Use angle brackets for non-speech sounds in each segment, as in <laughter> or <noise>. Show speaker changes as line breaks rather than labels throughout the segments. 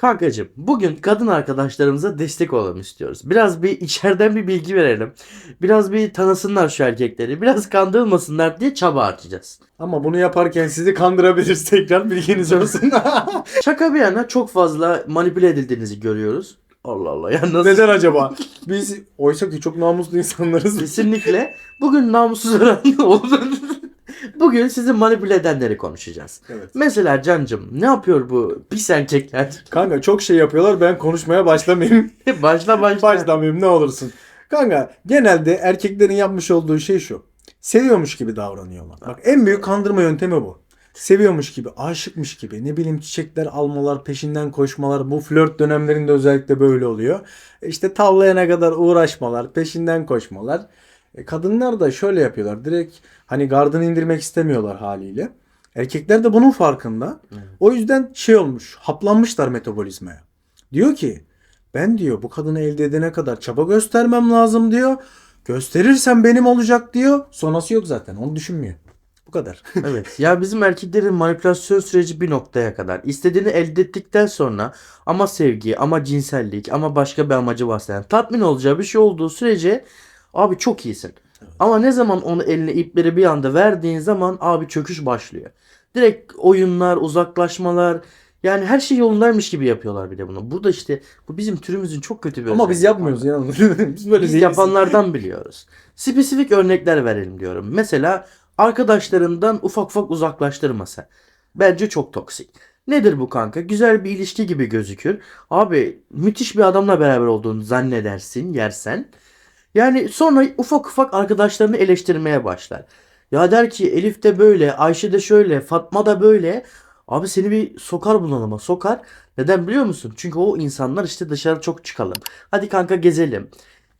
Kankacığım bugün kadın arkadaşlarımıza destek olalım istiyoruz. Biraz bir içeriden bir bilgi verelim. Biraz bir tanısınlar şu erkekleri. Biraz kandırılmasınlar diye çaba harcayacağız.
Ama bunu yaparken sizi kandırabiliriz tekrar bilginiz olsun. <laughs>
Şaka bir yana çok fazla manipüle edildiğinizi görüyoruz. Allah Allah ya nasıl?
Neden acaba? Biz oysa ki çok namuslu insanlarız.
Kesinlikle. Bugün namussuz öğrenci olur. Bugün sizi manipüle edenleri konuşacağız.
Evet.
Mesela Cancım ne yapıyor bu pis erkekler? <laughs>
Kanka çok şey yapıyorlar ben konuşmaya başlamayayım. <laughs>
başla başla.
Başlamayayım ne olursun. Kanka genelde erkeklerin yapmış olduğu şey şu. Seviyormuş gibi davranıyorlar. Bak en büyük kandırma yöntemi bu. Seviyormuş gibi, aşıkmış gibi, ne bileyim çiçekler almalar, peşinden koşmalar. Bu flört dönemlerinde özellikle böyle oluyor. İşte tavlayana kadar uğraşmalar, peşinden koşmalar. E, kadınlar da şöyle yapıyorlar. Direkt hani gardını indirmek istemiyorlar haliyle. Erkekler de bunun farkında. O yüzden şey olmuş, haplanmışlar metabolizmaya. Diyor ki ben diyor bu kadını elde edene kadar çaba göstermem lazım diyor. Gösterirsem benim olacak diyor. Sonrası yok zaten. Onu düşünmüyor. Bu kadar. <laughs>
Evet. Ya bizim erkeklerin manipülasyon süreci bir noktaya kadar. İstediğini elde ettikten sonra ama sevgi, ama cinsellik, ama başka bir amacı varsa yani tatmin olacağı bir şey olduğu sürece abi çok iyisin. Ama ne zaman onu eline ipleri bir anda verdiğin zaman abi çöküş başlıyor. Direkt oyunlar, uzaklaşmalar yani her şey yolundaymış gibi yapıyorlar bir de bunu. Burada işte bu bizim türümüzün çok kötü bir
Ama biz yapmıyoruz ya. <laughs> biz böyle
Biz
değiliz.
yapanlardan biliyoruz. Spesifik örnekler verelim diyorum. Mesela arkadaşlarından ufak ufak uzaklaştırması. Bence çok toksik. Nedir bu kanka? Güzel bir ilişki gibi gözükür. Abi müthiş bir adamla beraber olduğunu zannedersin, yersen. Yani sonra ufak ufak arkadaşlarını eleştirmeye başlar. Ya der ki Elif de böyle, Ayşe de şöyle, Fatma da böyle. Abi seni bir sokar bunalıma, sokar. Neden biliyor musun? Çünkü o insanlar işte dışarı çok çıkalım. Hadi kanka gezelim.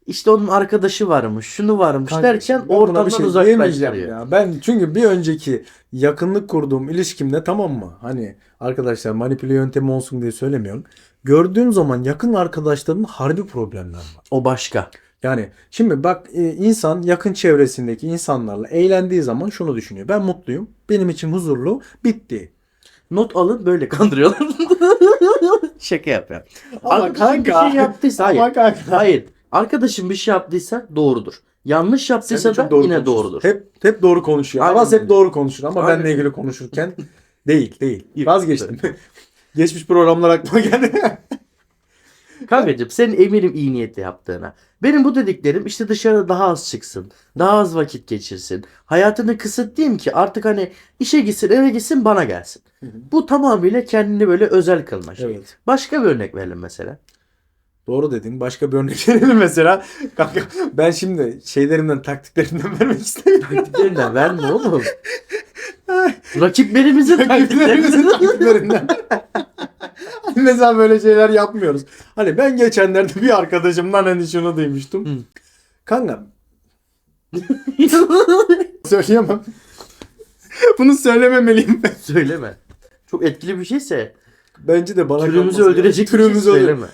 İşte onun arkadaşı varmış, şunu varmış
Kanka,
derken
ben buna
ortamdan
bir şey diyemeyeceğim
uzaklaştırıyor.
ya. Ben çünkü bir önceki yakınlık kurduğum ilişkimde tamam mı? Hani arkadaşlar manipüle yöntemi olsun diye söylemiyorum. Gördüğüm zaman yakın arkadaşlarımın harbi problemler var.
O başka.
Yani şimdi bak e, insan yakın çevresindeki insanlarla eğlendiği zaman şunu düşünüyor. Ben mutluyum. Benim için huzurlu. Bitti.
Not alın böyle <laughs> kandırıyorlar. <laughs> Şaka yapıyor.
Ama
Arkadaşın bir
kanka.
şey yaptıysa hayır.
Ama kanka.
Hayır. Arkadaşın bir şey yaptıysa doğrudur. Yanlış yaptıysa da
doğru
yine doğrudur.
Hep hep doğru konuşuyor.
Aynen
Aras hep doğru konuşur ama
Aynen
benle ilgili konuşurken <laughs> değil değil. Vazgeçtim. Geçmiş programlar aklıma geldi.
Kankacığım senin eminim iyi niyetle yaptığına. Benim bu dediklerim işte dışarıda daha az çıksın. Daha az vakit geçirsin. Hayatını kısıtlayayım ki artık hani işe gitsin eve gitsin bana gelsin. Bu tamamıyla kendini böyle özel kılma şeyi.
Evet.
Başka bir örnek verelim mesela.
Doğru dedin. Başka bir örnek <laughs> verelim mesela. Kanka ben şimdi şeylerimden taktiklerimden vermek istemiyorum.
Taktiklerinden verme oğlum. <laughs> Rakiplerimizin taktiklerinden.
taktiklerinden. <laughs> <laughs> Mesela böyle şeyler yapmıyoruz. Hani ben geçenlerde bir arkadaşımdan hani şunu duymuştum.
Hı.
Kanka <laughs> söyleyemem. Bunu söylememeliyim ben.
Söyleme. Çok etkili bir şeyse
Bence de bana
türümüzü
kalmasın.
öldürecek bir şey
Türümüzü öldür-
söyleme.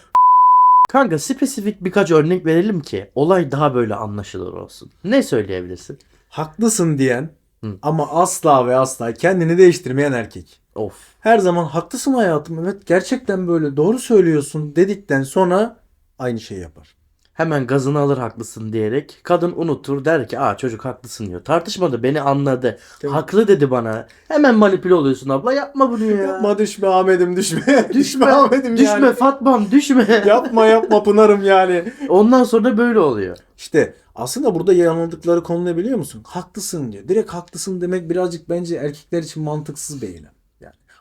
Kanka spesifik birkaç örnek verelim ki olay daha böyle anlaşılır olsun. Ne söyleyebilirsin?
Haklısın diyen
Hı.
ama asla ve asla kendini değiştirmeyen erkek.
Of.
Her zaman haklısın hayatım evet gerçekten böyle doğru söylüyorsun dedikten sonra aynı şeyi yapar.
Hemen gazını alır haklısın diyerek kadın unutur der ki aa çocuk haklısın diyor. Tartışmadı beni anladı.
Tabii.
Haklı dedi bana. Hemen manipüle oluyorsun abla yapma bunu ya.
Yapma düşme Ahmet'im düşme. <laughs> düşme Ahmet'im
Düşme
yani.
Fatma'm düşme. <laughs>
yapma yapma Pınar'ım yani.
Ondan sonra böyle oluyor.
İşte aslında burada yanıldıkları konu ne biliyor musun? Haklısın diyor. Direkt haklısın demek birazcık bence erkekler için mantıksız bir eylem.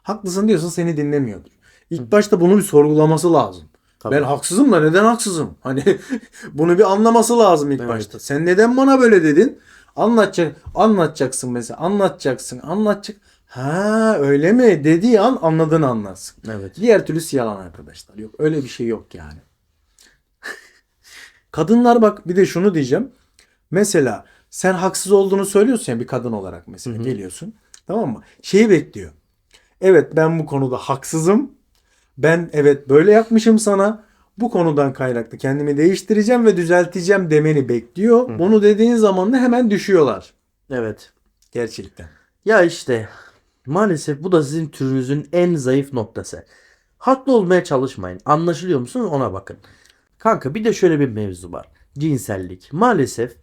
Haklısın diyorsa seni dinlemiyordur. İlk başta bunu bir sorgulaması lazım.
Tabii.
Ben haksızım da neden haksızım? Hani <laughs> bunu bir anlaması lazım ilk
Evet.
başta. Sen neden bana böyle dedin? Anlatacak, anlatacaksın mesela. Anlatacaksın, anlatacak. Ha öyle mi? Dediği an anladığını anlarsın.
Evet.
Diğer türlüsü yalan arkadaşlar. Yok öyle bir şey yok yani. <laughs> Kadınlar bak bir de şunu diyeceğim. Mesela sen haksız olduğunu söylüyorsun ya bir kadın olarak mesela
Hı hı.
geliyorsun. Tamam mı? Şeyi bekliyor. Evet ben bu konuda haksızım. Ben evet böyle yapmışım sana. Bu konudan kaynaklı kendimi değiştireceğim ve düzelteceğim demeni bekliyor.
Hı.
Bunu dediğin zaman da hemen düşüyorlar.
Evet.
Gerçekten.
Ya işte maalesef bu da sizin türünüzün en zayıf noktası. Haklı olmaya çalışmayın. Anlaşılıyor musunuz ona bakın. Kanka bir de şöyle bir mevzu var. Cinsellik. Maalesef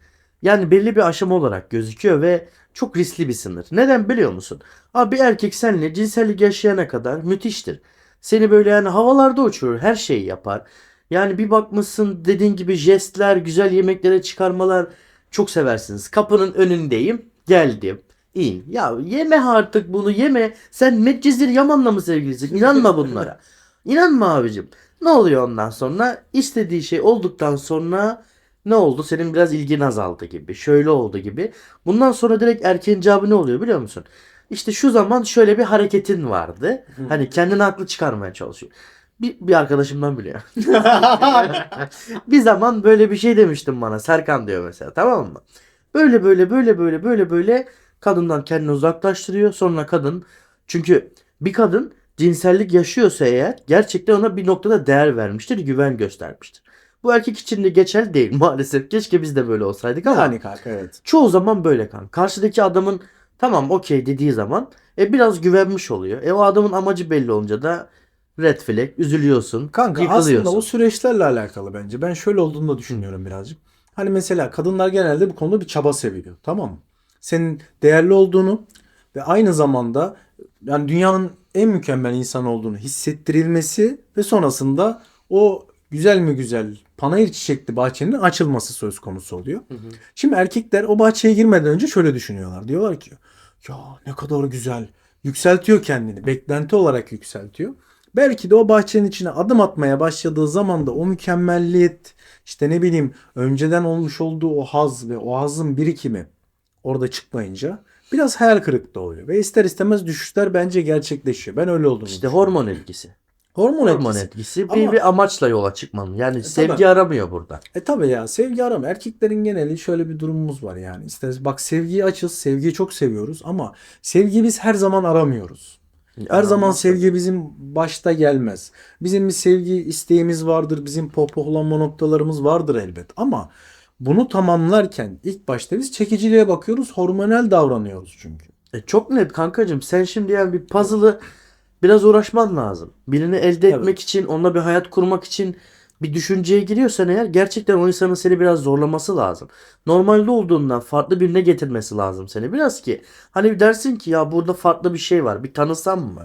yani belli bir aşama olarak gözüküyor ve çok riskli bir sınır. Neden biliyor musun? Abi bir erkek seninle cinsellik yaşayana kadar müthiştir. Seni böyle yani havalarda uçurur. Her şeyi yapar. Yani bir bakmışsın dediğin gibi jestler, güzel yemeklere çıkarmalar çok seversiniz. Kapının önündeyim. Geldim. İn. Ya yeme artık bunu yeme. Sen Medcezir Yaman'la mı sevgilisin? İnanma bunlara. <laughs> İnanma abicim. Ne oluyor ondan sonra? İstediği şey olduktan sonra ne oldu? Senin biraz ilgin azaldı gibi. Şöyle oldu gibi. Bundan sonra direkt erkeğin cevabı ne oluyor biliyor musun? İşte şu zaman şöyle bir hareketin vardı. Hani kendini haklı çıkarmaya çalışıyor. Bir, bir arkadaşımdan biliyor. <laughs> bir zaman böyle bir şey demiştim bana. Serkan diyor mesela tamam mı? Böyle böyle böyle böyle böyle böyle kadından kendini uzaklaştırıyor. Sonra kadın çünkü bir kadın cinsellik yaşıyorsa eğer gerçekten ona bir noktada değer vermiştir, güven göstermiştir. Bu erkek için de geçerli değil <laughs> maalesef. Keşke biz de böyle olsaydık ama
Yani kanka evet.
çoğu zaman böyle kan. Karşıdaki adamın tamam okey dediği zaman e biraz güvenmiş oluyor. E o adamın amacı belli olunca da red flag üzülüyorsun.
Kanka aslında o süreçlerle alakalı bence. Ben şöyle olduğunu da düşünüyorum birazcık. Hani mesela kadınlar genelde bu konuda bir çaba seviyor. Tamam mı? Senin değerli olduğunu ve aynı zamanda yani dünyanın en mükemmel insan olduğunu hissettirilmesi ve sonrasında o güzel mi güzel panayır çiçekli bahçenin açılması söz konusu oluyor. Şimdi erkekler o bahçeye girmeden önce şöyle düşünüyorlar. Diyorlar ki ya ne kadar güzel. Yükseltiyor kendini. Beklenti olarak yükseltiyor. Belki de o bahçenin içine adım atmaya başladığı zaman da o mükemmelliyet işte ne bileyim önceden olmuş olduğu o haz ve o hazın birikimi orada çıkmayınca biraz hayal kırıklığı oluyor. Ve ister istemez düşüşler bence gerçekleşiyor. Ben öyle olduğunu
İşte hormon etkisi.
Hormon
Hormon
etkisi.
etkisi bir,
Ama- E,
bir amaçla yola çıkmanın. Yani sevgi
tabii.
aramıyor burada.
E tabi ya sevgi arama. Erkeklerin geneli şöyle bir durumumuz var yani. İsteriz bak sevgiyi açız. Sevgiyi çok seviyoruz ama sevgiyi biz her zaman aramıyoruz. Her zaman sevgi bizim başta gelmez. Bizim bir sevgi isteğimiz vardır. Bizim pohpohlanma noktalarımız vardır elbet. Ama bunu tamamlarken ilk başta biz çekiciliğe bakıyoruz. Hormonal davranıyoruz çünkü.
E çok net kankacığım. Sen şimdi yani bir puzzle'ı biraz uğraşman lazım. Birini elde
Evet.
etmek için, onunla bir hayat kurmak için bir düşünceye giriyorsan eğer gerçekten o insanın seni biraz zorlaması lazım. Normalde olduğundan farklı birine getirmesi lazım seni. Biraz ki hani dersin ki ya burada farklı bir şey var. Bir tanısam mı?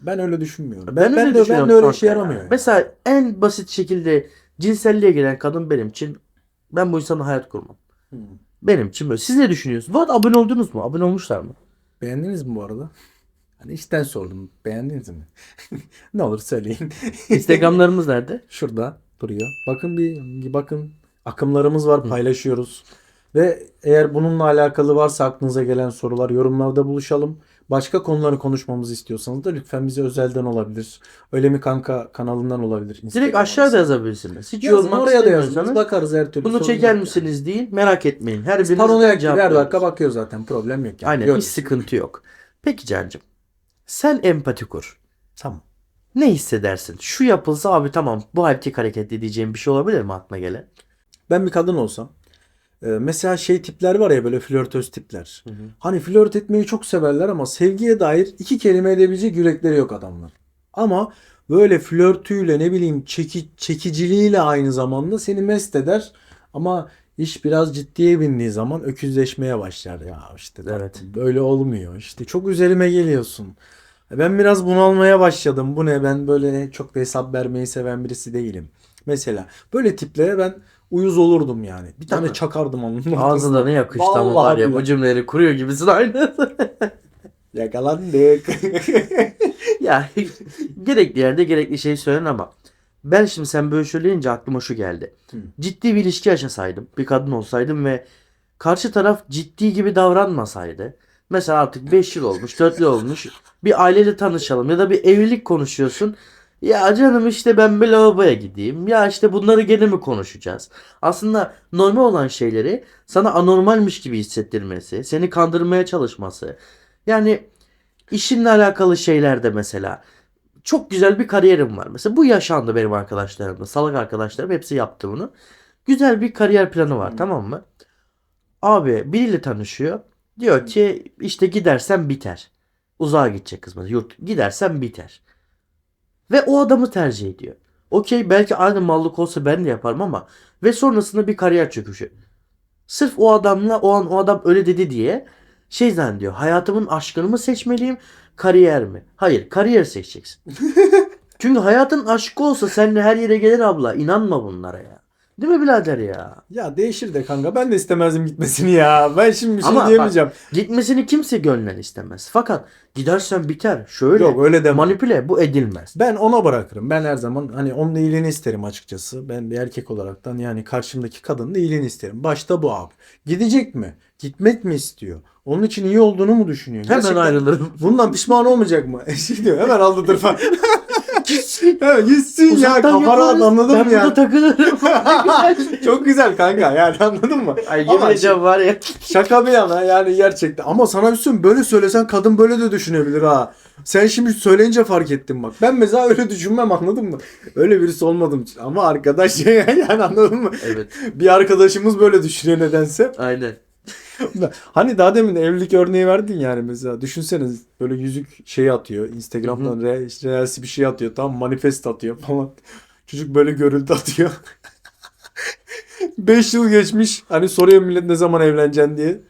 Ben öyle düşünmüyorum.
Ben,
ben,
öyle
de,
düşünüyorum
ben de öyle işe
ya.
yaramıyor. yani.
Mesela en basit şekilde cinselliğe giren kadın benim için ben bu insanla hayat kurmam.
Hmm.
Benim için böyle. Siz ne düşünüyorsunuz? Bu arada abone oldunuz mu? Abone olmuşlar mı?
Beğendiniz mi bu arada? Hani işten sordum. Beğendiniz mi? <laughs> ne olur söyleyin. <laughs>
Instagramlarımız nerede?
Şurada duruyor. Bakın bir, bakın. Akımlarımız var paylaşıyoruz. Ve eğer bununla alakalı varsa aklınıza gelen sorular yorumlarda buluşalım. Başka konuları konuşmamızı istiyorsanız da lütfen bize özelden olabilir. Öyle mi kanka kanalından olabilir.
Direkt aşağıda yazabilirsiniz. Hiç
Yazın
yormak
oraya da yazın. bakarız her türlü.
bunu çeker misiniz deyin. Merak etmeyin. Her biriniz
Paranoyak gibi her dakika bakıyor zaten. Problem yok yani.
Aynen
Görürüz.
hiç sıkıntı yok. Peki Cancım. Sen empati kur.
Tamam.
Ne hissedersin? Şu yapılsa abi tamam bu erkek hareketli diyeceğim bir şey olabilir mi aklına gelen?
Ben bir kadın olsam e, mesela şey tipler var ya böyle flörtöz tipler. Hani flört etmeyi çok severler ama sevgiye dair iki kelime edebilecek yürekleri yok adamlar. Ama böyle flörtüyle ne bileyim çeki, çekiciliğiyle aynı zamanda seni mest eder. Ama iş biraz ciddiye bindiği zaman öküzleşmeye başlar. Ya işte
Evet.
böyle olmuyor. İşte çok üzerime geliyorsun. Ben biraz bunalmaya başladım. Bu ne? Ben böyle çok da hesap vermeyi seven birisi değilim. Mesela böyle tiplere ben uyuz olurdum yani. Bir tane çakardım onun.
Ağzına yakıştı ama
Vallahi
var ya bu
billahi.
cümleleri kuruyor gibisin aynı. <laughs>
Yakalandık. <laughs>
ya gerekli yerde gerekli şey söylen ama ben şimdi sen böyle söyleyince aklıma şu geldi.
Hı.
Ciddi bir ilişki yaşasaydım, bir kadın olsaydım ve karşı taraf ciddi gibi davranmasaydı. Mesela artık 5 yıl olmuş, 4 yıl olmuş. Bir aileyle tanışalım ya da bir evlilik konuşuyorsun. Ya canım işte ben bir lavaboya gideyim. Ya işte bunları gene mi konuşacağız? Aslında normal olan şeyleri sana anormalmiş gibi hissettirmesi, seni kandırmaya çalışması. Yani işinle alakalı şeylerde mesela çok güzel bir kariyerim var. Mesela bu yaşandı benim arkadaşlarımda. Salak arkadaşlarım hepsi yaptı bunu. Güzel bir kariyer planı var tamam mı? Abi biriyle tanışıyor. Diyor ki işte gidersen biter. Uzağa gidecek kız mesela. Yurt gidersen biter. Ve o adamı tercih ediyor. Okey belki aynı mallık olsa ben de yaparım ama ve sonrasında bir kariyer çöküşü. Sırf o adamla o an o adam öyle dedi diye şey zannediyor. Hayatımın aşkını mı seçmeliyim, kariyer mi? Hayır, kariyer seçeceksin. <laughs> Çünkü hayatın aşkı olsa seninle her yere gelir abla. İnanma bunlara ya. Değil mi birader ya?
Ya değişir de kanka. Ben de istemezdim gitmesini ya. Ben şimdi bir şey
Ama bak-
diyemeyeceğim.
Gitmesini kimse gönlünden istemez. Fakat gidersen biter. Şöyle
Yok öyle deme.
manipüle bu edilmez.
Ben ona bırakırım. Ben her zaman hani onun iyiliğini isterim açıkçası. Ben bir erkek olaraktan yani karşımdaki kadının iyiliğini isterim. Başta bu abi. Gidecek mi? Gitmek mi istiyor? Onun için iyi olduğunu mu düşünüyor?
Hemen
Gerçekten
ayrılırım.
Bundan pişman olmayacak mı? <laughs> şey diyor hemen aldatır falan. <laughs> gitsin ya
Uzaktan
kafa rahat
yaparız.
anladın
ben
mı ya?
burada takılırım. <laughs> <laughs>
Çok güzel kanka yani anladın mı?
Ay
Ama
yemin var ya.
Şaka bir yana yani gerçekten. Ama sana bir şey söyleyeyim, böyle söylesen kadın böyle de düşünebilir ha. Sen şimdi söyleyince fark ettim bak. Ben mesela öyle düşünmem anladın mı? Öyle birisi olmadım. Ama arkadaş <laughs> yani anladın mı?
Evet.
Bir arkadaşımız böyle düşünüyor nedense.
Aynen. <laughs>
Hani daha demin evlilik örneği verdin yani mesela. Düşünseniz böyle yüzük şeyi atıyor. Instagram'dan re, işte reels bir şey atıyor. Tam manifest atıyor falan. Çocuk böyle görüntü atıyor. <laughs> 5 yıl geçmiş. Hani soruyor millet ne zaman evleneceksin diye.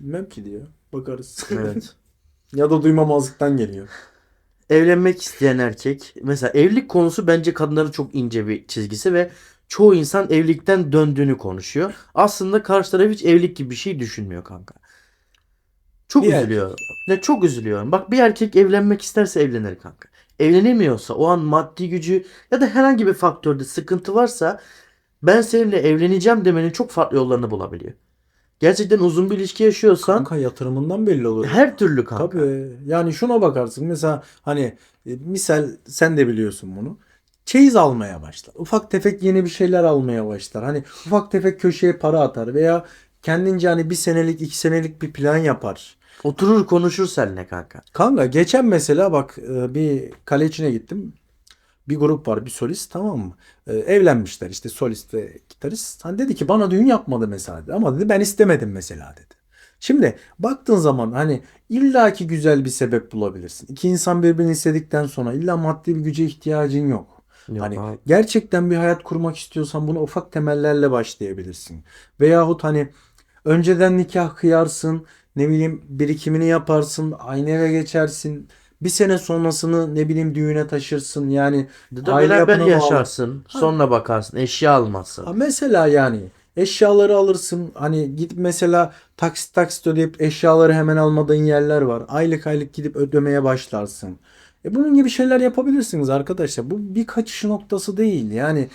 Bilmem ki diyor. Bakarız.
Evet. <laughs>
ya da duymamazlıktan geliyor.
Evlenmek isteyen erkek. Mesela evlilik konusu bence kadınların çok ince bir çizgisi ve çoğu insan evlilikten döndüğünü konuşuyor. Aslında karşı taraf hiç evlilik gibi bir şey düşünmüyor kanka. Çok
Bir
üzülüyorum. Ne çok üzülüyorum. Bak bir erkek evlenmek isterse evlenir kanka. Evlenemiyorsa o an maddi gücü ya da herhangi bir faktörde sıkıntı varsa ben seninle evleneceğim demenin çok farklı yollarını bulabiliyor. Gerçekten uzun bir ilişki yaşıyorsan
Kanka yatırımından belli olur.
her türlü kanka.
Tabii. Yani şuna bakarsın. Mesela hani e, misal sen de biliyorsun bunu. Çeyiz almaya başlar. Ufak tefek yeni bir şeyler almaya başlar. Hani ufak tefek köşeye para atar veya kendince hani bir senelik iki senelik bir plan yapar.
Oturur konuşur seninle kanka.
Kanka geçen mesela bak e, bir kale içine gittim. Bir grup var bir solist tamam mı? E, evlenmişler işte solist ve gitarist. Hani dedi ki bana düğün yapmadı mesela dedi. Ama dedi ben istemedim mesela dedi. Şimdi baktığın zaman hani illaki güzel bir sebep bulabilirsin. İki insan birbirini istedikten sonra illa maddi bir güce ihtiyacın yok.
Yok
Hani
abi.
gerçekten bir hayat kurmak istiyorsan buna ufak temellerle başlayabilirsin. Veyahut hani önceden nikah kıyarsın, ne bileyim birikimini yaparsın, aynı eve geçersin. Bir sene sonrasını ne bileyim düğüne taşırsın. Yani
Ya da
aile
beraber yaşarsın. Sonra bakarsın. Eşya almazsın.
Ha mesela yani eşyaları alırsın. Hani gidip mesela taksit taksit ödeyip eşyaları hemen almadığın yerler var. Aylık aylık gidip ödemeye başlarsın. E bunun gibi şeyler yapabilirsiniz arkadaşlar. Bu bir kaçış noktası değil. Yani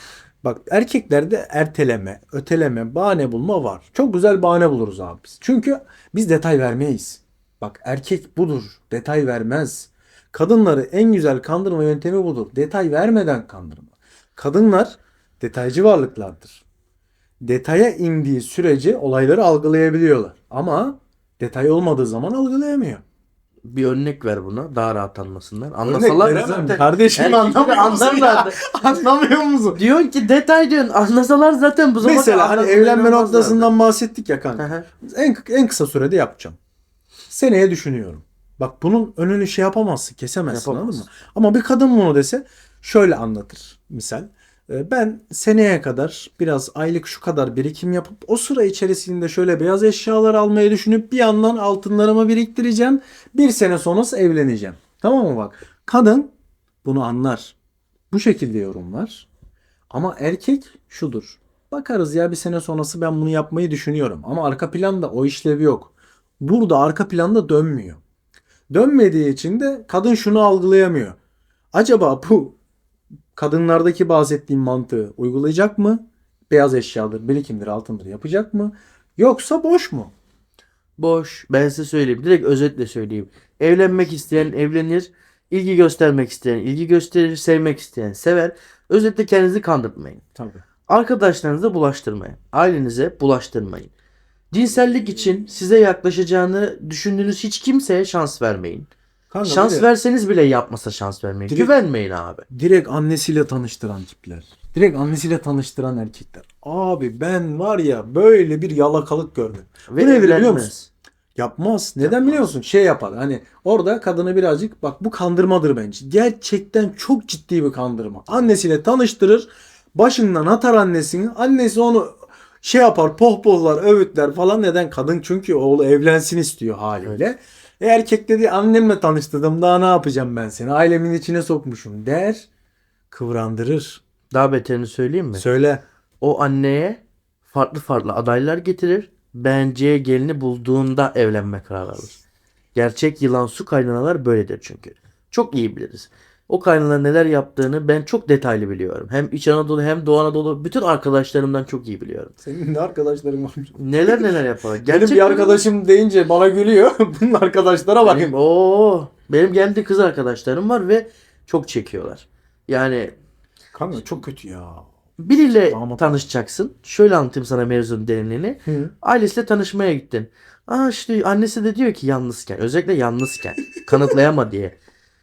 bak erkeklerde erteleme, öteleme, bahane bulma var. Çok güzel bahane buluruz abi biz. Çünkü biz detay vermeyiz. Bak erkek budur. Detay vermez. Kadınları en güzel kandırma yöntemi budur. Detay vermeden kandırma. Kadınlar detaycı varlıklardır. Detaya indiği sürece olayları algılayabiliyorlar. Ama detay olmadığı zaman algılayamıyor.
Bir örnek ver buna. Daha rahat anlasınlar. Anlasalar
veremem.
zaten.
Kardeşim anlamıyor
anlarlardı. <laughs>
Anlamıyor musun?
Diyorsun ki detay diyorsun. Anlasalar zaten bu zamana
Mesela hani evlenme noktasından bahsettik ya kanka. En, en kısa sürede yapacağım. Seneye düşünüyorum. Bak bunun önünü şey yapamazsın, kesemezsin
Yapamaz.
anladın mı? Ama bir kadın bunu dese şöyle anlatır misal. Ee, Ben seneye kadar biraz aylık şu kadar birikim yapıp o sıra içerisinde şöyle beyaz eşyalar almayı düşünüp bir yandan altınlarımı biriktireceğim. Bir sene sonrası evleneceğim. Tamam mı bak? Kadın bunu anlar. Bu şekilde yorumlar. Ama erkek şudur. Bakarız ya bir sene sonrası ben bunu yapmayı düşünüyorum. Ama arka planda o işlevi yok. Burada arka planda dönmüyor. Dönmediği için de kadın şunu algılayamıyor. Acaba bu kadınlardaki bahsettiğim mantığı uygulayacak mı? Beyaz eşyadır, birikimdir, altındır yapacak mı? Yoksa boş mu?
Boş. Ben size söyleyeyim. Direkt özetle söyleyeyim. Evlenmek isteyen evlenir. ilgi göstermek isteyen ilgi gösterir. Sevmek isteyen sever. Özetle kendinizi kandırtmayın.
Tabii.
Arkadaşlarınıza bulaştırmayın. Ailenize bulaştırmayın. Cinsellik için size yaklaşacağını düşündüğünüz hiç kimseye şans vermeyin.
Kanka
şans
de
verseniz bile yapmasa şans vermeyin.
Direkt-
Güvenmeyin abi.
direkt annesiyle tanıştıran tipler. Direkt annesiyle tanıştıran erkekler. Abi ben var ya böyle bir yalakalık gördüm.
Ve
Bu nedir biliyor musun? Yapmaz. Neden biliyor musun? Şey yapar. Hani orada kadını birazcık bak bu kandırmadır bence. Gerçekten çok ciddi bir kandırma. Annesiyle tanıştırır. Başından atar annesini. Annesi onu şey yapar pohpohlar, övütler falan. Neden? Kadın çünkü oğlu evlensin istiyor haliyle. E erkek dedi annemle tanıştırdım daha ne yapacağım ben seni? Ailemin içine sokmuşum der. Kıvrandırır.
Daha beterini söyleyeyim mi?
Söyle.
O anneye farklı farklı adaylar getirir. Beğeneceği gelini bulduğunda evlenme kararı alır. Gerçek yılan su kaynanalar böyledir çünkü. Çok iyi biliriz. O kaynanalar neler yaptığını ben çok detaylı biliyorum. Hem İç Anadolu hem Doğu Anadolu bütün arkadaşlarımdan çok iyi biliyorum.
Senin de arkadaşların var.
Neler neler yaparlar.
Benim bir arkadaşım deyince bana gülüyor. <laughs> Bunun arkadaşlara bakayım.
Benim, oo, benim kendi kız arkadaşlarım var ve çok çekiyorlar. Yani
Kanka çok kötü ya.
biriyle
Damat.
tanışacaksın. Şöyle anlatayım sana mevzunun derinliğini.
Hı.
Ailesiyle tanışmaya gittin. Aa işte annesi de diyor ki yalnızken. Özellikle yalnızken. Kanıtlayama diye.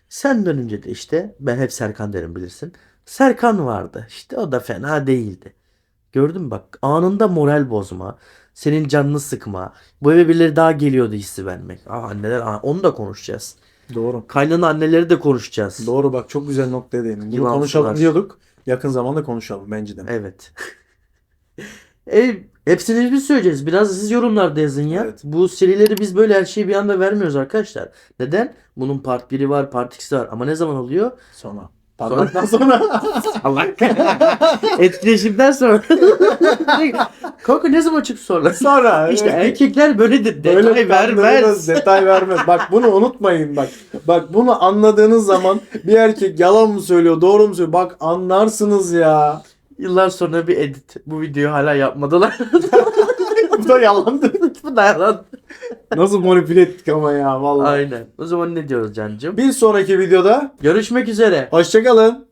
Sen dönünce de işte ben hep Serkan derim bilirsin. Serkan vardı. İşte o da fena değildi. Gördün mü bak anında moral bozma. Senin canını sıkma. Bu eve birileri daha geliyordu hissi vermek. Aa anneler aa, onu da konuşacağız.
Doğru.
Kaynana anneleri de konuşacağız.
Doğru bak çok güzel noktaya değindin. Bunu konuşalım diyorduk. Yakın zamanda konuşalım bence de.
Evet. <laughs> e, hepsini biz söyleyeceğiz. Biraz da siz yorumlarda yazın ya.
Evet.
Bu serileri biz böyle her şeyi bir anda vermiyoruz arkadaşlar. Neden? Bunun part 1'i var, part 2'si var. Ama ne zaman oluyor?
Sonra. Parmaktan sonra. <laughs>
Allah. <laughs> Etkileşimden sonra. <laughs> Kanka ne zaman çıktı sonra?
sonra.
İşte erkekler böyledir. Detay
Böyle
vermez.
Detay vermez. Bak bunu unutmayın bak. Bak bunu anladığınız zaman bir erkek yalan mı söylüyor, doğru mu söylüyor? Bak anlarsınız ya.
Yıllar sonra bir edit. Bu videoyu hala yapmadılar. <laughs> <laughs>
Bu da yalandı.
Bu da yalan.
Nasıl manipüle ettik ama ya vallahi.
Aynen. O zaman ne diyoruz Cancım?
Bir sonraki videoda
Görüşmek üzere.
hoşçakalın.